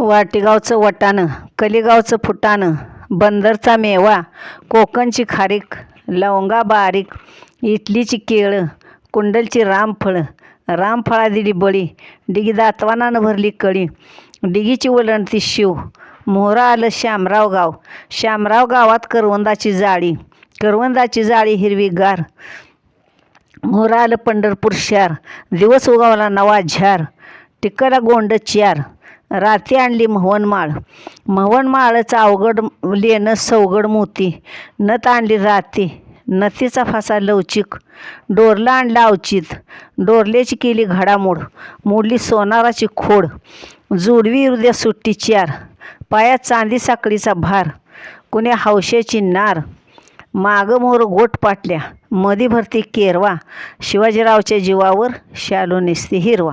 वाटेगावचं वटाणं कलिगावचं फुटाणं बंदरचा मेवा कोकणची खारीक लवंगा बारीक इटलीची केळं कुंडलची रामफळं रामफळा दिली बळी डिगी दातवानानं भरली कळी डिगीची ओलंडती शिव मोहरा आलं श्यामराव गाव श्यामराव गावात करवंदाची जाळी करवंदाची जाळी हिरवीगार मोहरा आलं पंढरपूर शहर दिवस उगावला नवा झार टिकला गोंड चार राती आणली महवनमाळ महवनमाळचं अवघड लेणं सवगड मोती. नथ आणली राती नथीचा फासा लवचिक. डोरला आणला अवचित डोरल्याची केली घडामोड. मोडली सोनाराची खोड. जुडवी हृदय सुट्टी चार. पायात चांदी साखळीचा भार. कुण्या हौशेची नार. मागं मोर गोट पाटल्या. मधी भरती केरवा. शिवाजीरावच्या जीवावर शालू नेसती हिरवा.